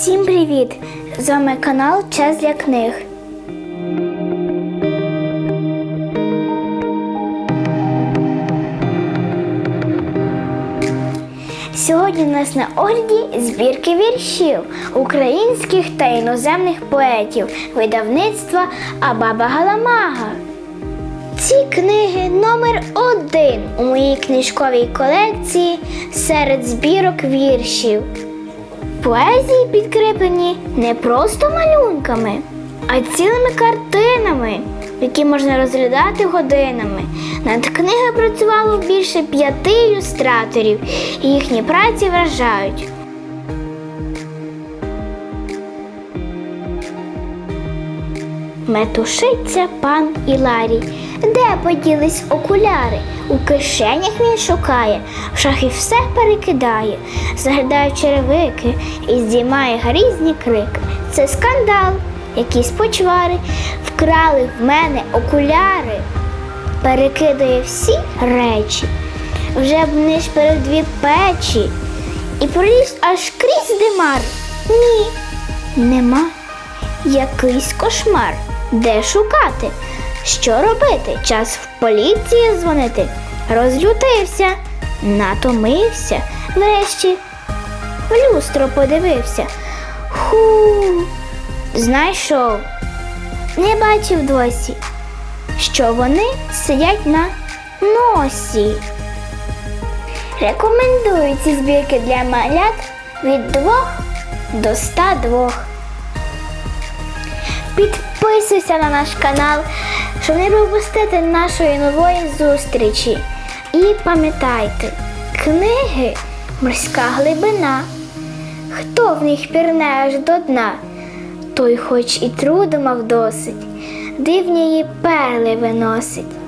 Всім привіт! З вами канал Час для книг. Сьогодні у нас на огляді збірки віршів українських та іноземних поетів видавництва Абаба Галамага. Ці книги номер один у моїй книжковій колекції серед збірок віршів. Поезії підкріплені не просто малюнками, а цілими картинами, які можна розглядати годинами. Над книгою працювало більше п'яти ілюстраторів, і їхні праці вражають. Метушиться пан Іларій. Де поділись окуляри? У кишенях він шукає, в шахи все перекидає, заглядає черевики і здіймає грізні крики. Це скандал, якісь почвари вкрали в мене окуляри, перекидає всі речі, вже б ниж перед дві печі, і проліз аж крізь димар. Ні, нема. Якийсь кошмар. Де шукати? Що робити? Час в поліцію дзвонити. Розлютився, натомився, врешті в люстро подивився. Ху, знайшов. Не бачив досі, що вони сидять на носі. Рекомендую ці збірки для малят від 2 до 102. Підписуйся на наш канал, щоб не пропустити нашої нової зустрічі. І пам'ятайте, книги морська глибина. Хто в них пірне аж до дна, той хоч і труду мав досить, дивні її перли виносить.